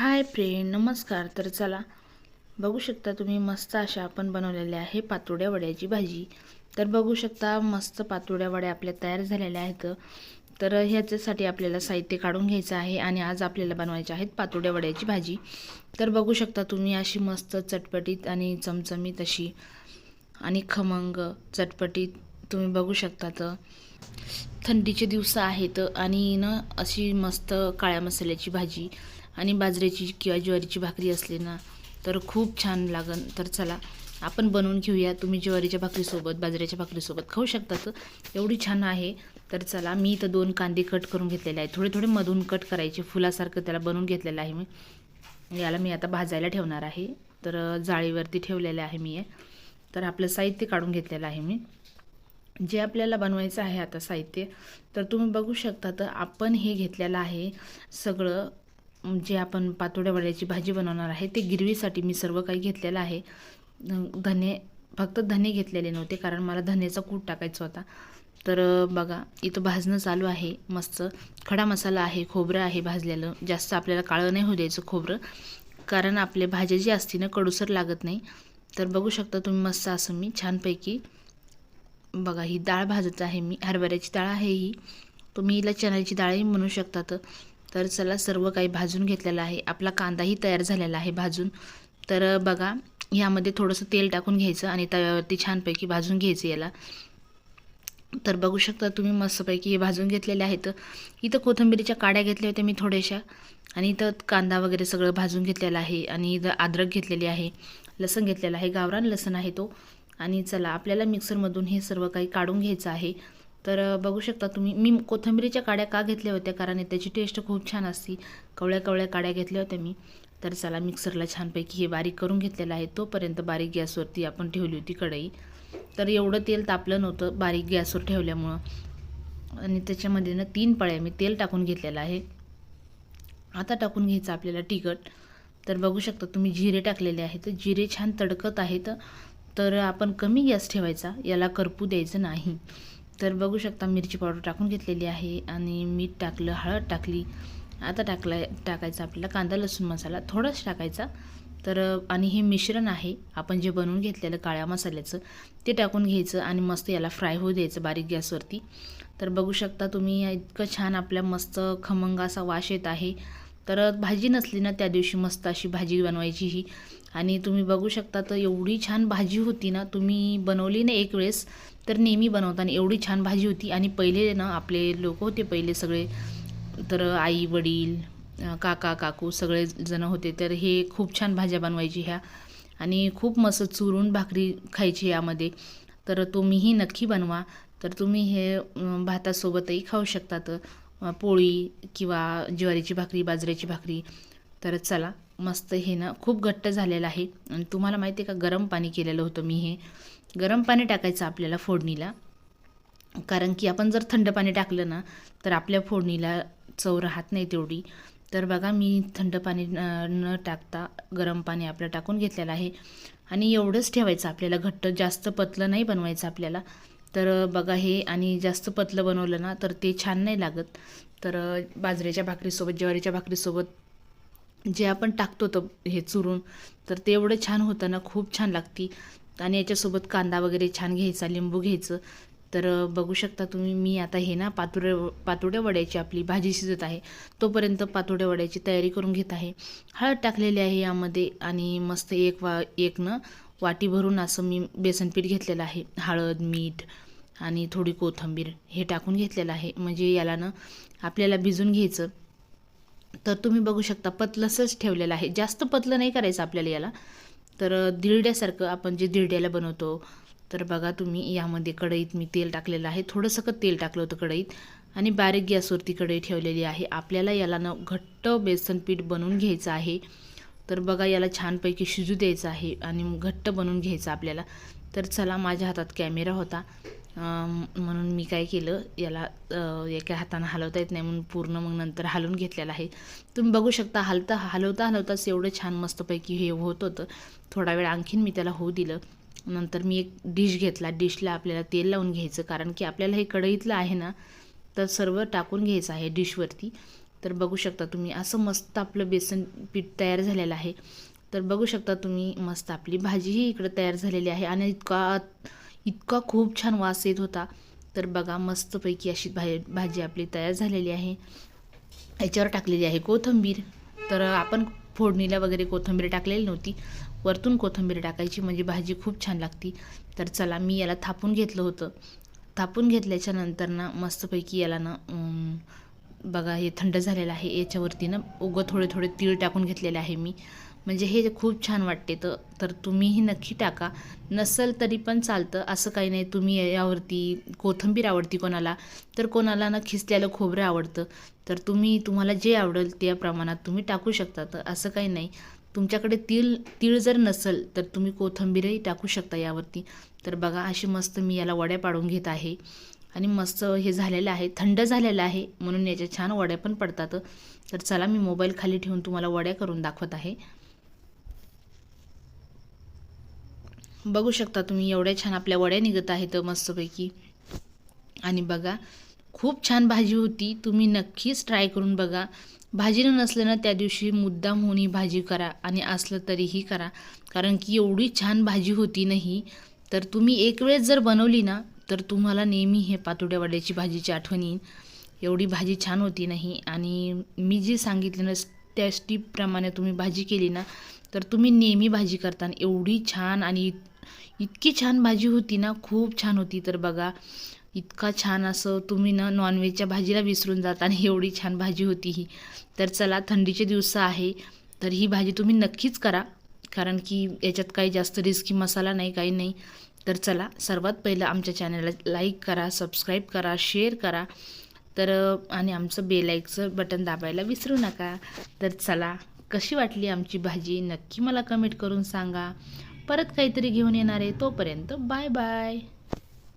Hi friend नमस्कार. तर चला बघू शकता तुम्ही मस्त अशा आपण बनवलेल्या आहे पातोड्या वड्याची भाजी. तर बघू शकता मस्त पातोड्या वड्या आपल्या तयार झालेल्या आहेत. तर ह्याच्यासाठी आपल्याला साहित्य काढून घ्यायचं आहे आणि आज आपल्याला बनवायचे आहेत पातोड्या वड्याची भाजी. तर बघू शकता तुम्ही अशी मस्त चटपटीत आणि चमचमीत अशी आणि खमंग चटपटीत तुम्ही बघू शकता तर. थंडीचे दिवस आहेत आणि न अशी मस्त काळ्या मसाल्याची भाजी. आणि बाजरीची किंवा ज्वारीची भाकरी असली ना तर खूप छान लागन. तर चला आपण बनवून घेऊया. तुम्ही ज्वारीच्या भाकरीसोबत बाजरीच्या भाकरीसोबत खाऊ शकता तर एवढी छान आहे. तर चला मी इथं दोन कांदे कट करून घेतलेले आहे थोडे थोडे मधून कट करायचे. फुलासारखं त्याला बनवून घेतलेलं आहे मी. याला मी आता भाजायला ठेवणार आहे. तर जाळीवरती ठेवलेलं आहे मी तर आपलं साहित्य काढून घेतलेलं आहे मी. जे आपल्याला बनवायचं आहे आता साहित्य तर तुम्ही बघू शकता तर आपण हे घेतलेलं आहे सगळं जे आपण पातोड्या वड्याची भाजी बनवणार आहे ते गिरवीसाठी मी सर्व काही घेतलेलं आहे. धने फक्त धने घेतलेले नव्हते कारण मला धनेचा कूट टाकायचा होता. तर बघा इथं भाजणं चालू आहे मस्त. खडा मसाला आहे खोबरं आहे भाजलेलं. जास्त आपल्याला काळं नाही होऊ द्यायचं खोबरं कारण आपले भाज्या जी असते ना कडूसर लागत नाही. तर बघू शकता तुम्ही मस्त असं मी छानपैकी. बघा ही डाळ भाजत आहे मी. हरभऱ्याची डाळ आहे ही. तुम्ही हिला चण्याची डाळही म्हणू शकतात तर तर चला सर्व काही भाजून घेतलेलं आहे. आपला कांदाही तयार झालेला आहे भाजून. तर बघा ह्यामध्ये थोडंसं तेल टाकून घ्यायचं आणि तव्यावरती छानपैकी भाजून घ्यायचं याला. तर बघू शकता तुम्ही मस्तपैकी हे भाजून घेतलेले आहेत. इथं कोथिंबिरीच्या काड्या घेतल्या होत्या मी थोड्याशा. आणि इथं कांदा वगैरे सगळं भाजून घेतलेलं आहे. आणि इथं अद्रक घेतलेली आहे. लसण घेतलेलं आहे. गावरान लसण आहे तो. आणि चला आपल्याला मिक्सरमधून हे सर्व काही काढून घ्यायचं आहे. तर बघू शकता तुम्ही मी कोथिंबीरीच्या काड्या का घेतल्या होत्या? कारण त्याची टेस्ट खूप छान असती. कवळ्या कवळ्या काड्या घेतल्या होत्या मी. तर चला मिक्सरला छानपैकी हे बारीक करून घेतलेलं आहे. तोपर्यंत बारीक गॅसवरती आपण ठेवली होती कढई. तर एवढं तेल तापलं नव्हतं बारीक गॅसवर ठेवल्यामुळं. आणि त्याच्यामध्ये ना तीन पळ्या मी तेल टाकून घेतलेलं आहे. आता टाकून घ्यायचं आपल्याला तिखट. तर बघू शकता तुम्ही जिरे टाकलेले आहेत. जिरे छान तडकत आहेत. तर आपण कमी गॅस ठेवायचा. याला करपू द्यायचं नाही. तर बघू शकता मिरची पावडर टाकून घेतलेली आहे आणि मीठ टाकलं हळद टाकली. आता टाकला टाकायचा आपल्याला कांदा लसूण मसाला थोडाच टाकायचा. तर आणि हे मिश्रण आहे आपण जे बनवून घेतलेलं काळ्या मसाल्याचं ते टाकून घ्यायचं आणि मस्त याला फ्राय होऊ द्यायचं बारीक गॅसवरती. तर बघू शकता तुम्ही इतकं छान आपल्या मस्त खमंग असा वास येत आहे. तर भाजी नसली ना त्या दिवशी मस्त अशी भाजी बनवायची ही आणि तुम्ही बघू शकता तर एवढी छान भाजी होती ना तुम्ही बनवली ना एक वेळेस तर नेहमी बनवताना एवढी छान भाजी होती. आणि पहिले ना आपले लोक होते पहिले सगळे तर आई वडील काका काकू सगळे जण होते तर हे खूप छान भाज्या बनवायची ह्या. आणि खूप मस्त चुरून भाकरी खायची यामध्ये. तर तुम्हीही नक्की बनवा. तर तुम्ही हे भातासोबतही खाऊ शकतात पोळी किंवा ज्वारीची भाकरी बाजऱ्याची भाकरी तर चला. मस्त हे ना खूप घट्ट झालेलं आहे. आणि तुम्हाला माहिती आहे का गरम पाणी केलेलं होतं मी हे. गरम पाणी टाकायचं आपल्याला फोडणीला. कारण की आपण जर थंड पाणी टाकलं ना तर आपल्या फोडणीला चव राहत नाही तेवढी. तर बघा मी थंड पाणी न टाकता गरम पाणी आपलं टाकून घेतलेलं आहे. आणि एवढंच ठेवायचं आपल्याला घट्ट जास्त पतलं नाही बनवायचं आपल्याला. तर बघा हे आणि जास्त पतलं बनवलं ना तर ते छान नाही लागत. तर बाजरीच्या भाकरीसोबत ज्वारीच्या भाकरीसोबत जे आपण टाकतो तर हे चुरून तर ते एवढं छान होतं ना खूप छान लागती. आणि याच्यासोबत कांदा वगैरे छान घ्यायचा लिंबू घ्यायचं. तर बघू शकता तुम्ही मी आता हे ना पातोड्या पातोड्या वड्याची आपली भाजी शिजत आहे. तोपर्यंत पातोड्या वड्याची तयारी करून घेत आहे. हळद टाकलेली आहे यामध्ये आणि मस्त एक वा एक न वाटी भरून असं मी बेसनपीठ घेतलेलं आहे. हळद मीठ आणि थोडी कोथिंबीर हे टाकून घेतलेलं आहे. म्हणजे याला ना आपल्याला भिजून घ्यायचं. तर तुम्ही बघू शकता पतलंसच ठेवलेलं आहे. जास्त पतलं नाही करायचं आपल्याला याला. तर दिरड्यासारखं आपण जे दिरड्याला बनवतो तर बघा तुम्ही यामध्ये कढईत मी तेल टाकलेलं आहे. थोडंसं तेल टाकलं होतं कढईत. आणि बारीक गॅसवरती कढई ठेवलेली आहे. आपल्याला याला ना घट्ट बेसन पीठ बनवून घ्यायचं आहे. तर बघा याला छानपैकी शिजू द्यायचं आहे आणि घट्ट बनवून घ्यायचं आपल्याला. तर चला माझ्या हातात कॅमेरा होता. म्हणून मी काय केलं याला एका हातानं हलवता येत नाही म्हणून पूर्ण मग नंतर हलवून घेतलेलं आहे. तुम्ही बघू शकता हलता हलवता हलवताच एवढं छान मस्तपैकी हे होत होतं. थोडा वेळ आणखीन मी त्याला होऊ दिलं. नंतर मी एक डिश घेतला. डिशला आपल्याला तेल लावून घ्यायचं कारण की आपल्याला हे कढईतलं आहे ना तर सर्व टाकून घ्यायचं आहे डिशवरती. तर बघू शकता तुम्ही असं मस्त आपलं बेसन पीठ तयार झालेलं आहे. तर बघू शकता तुम्ही मस्त आपली भाजीही इकडं तयार झालेली आहे. आणि इतका इतका खूप छान वास येत होता. तर बघा मस्तपैकी अशी भा भाजी आपली तयार झालेली आहे. याच्यावर टाकलेली आहे कोथिंबीर. तर आपण फोडणीला वगैरे कोथिंबीर टाकलेली नव्हती. वरतून कोथिंबीर टाकायची म्हणजे भाजी खूप छान लागती. तर चला मी याला थापून घेतलं होतं. थापून घेतल्याच्या नंतर ना मस्तपैकी याला ना बघा हे थंड झालेलं आहे. याच्यावरती ना उगं थोडे थोडे तीळ टाकून घेतलेले आहे मी. म्हणजे हे खूप छान वाटते. तर तर तुम्हीही नक्की टाका. नसल तरी पण चालतं. असं काही नाही. तुम्ही यावरती कोथिंबीर आवडती कोणाला तर कोणाला ना खिसलेलं खोबरं आवडतं. तर तुम्ही तुम्हाला जे आवडेल त्या प्रमाणात तुम्ही टाकू शकता. तर असं काही नाही. तुमच्याकडे तीळ तीळ जर नसेल तर तुम्ही कोथिंबीरही टाकू शकता यावरती. तर बघा अशी मस्त मी याला वड्या पाडून घेत आहे. आणि मस्त हे झालेलं आहे. थंड झालेलं आहे. म्हणून याच्या छान वड्या पण पडतात. तर चला मी मोबाईल खाली ठेवून तुम्हाला वड्या करून दाखवत आहे. बघू शकता तुम्ही एवढ्या छान आपल्या वड्या निघत आहेत मस्तपैकी. आणि बघा खूप छान भाजी होती. तुम्ही नक्कीच ट्राय करून बघा. भाजी नसलं ना त्या दिवशी मुद्दाम होऊन ही भाजी करा आणि असलं तरीही करा. कारण की एवढी छान भाजी होती नाही तर तुम्ही एक वेळेस जर बनवली ना तर तुम्हाला नेहमी हे पातोड्या वड्याची भाजीची आठवण येईल. एवढी भाजी छान होती नाही आणि मी जी सांगितली ना त्या स्टीपप्रमाणे तुम्ही भाजी केली ना तर तुम्ही नेहमी भाजी करताना एवढी छान आणि इतकी छान भाजी होती ना खूप छान होती. तर बघा इतका छान असं तुम्ही ना नॉनव्हेजच्या भाजीला विसरून जाता आणि एवढी छान भाजी होती ही. तर चला थंडीचे दिवस आहे. तर ही भाजी तुम्ही नक्कीच करा. कारण की याच्यात काही जास्त रिस्की मसाला नाही काही नाही. तर चला सर्वात पहिलं आमच्या चॅनलला लाईक करा सबस्क्राईब करा शेअर करा. तर आणि आमचं बेलाईकचं बटन दाबायला विसरू नका. तर चला कशी वाटली आमची भाजी? नक्की मला कमेंट करून सांगा. परत काहीतरी घेऊन येणार आहे तोपर्यंत बाय बाय.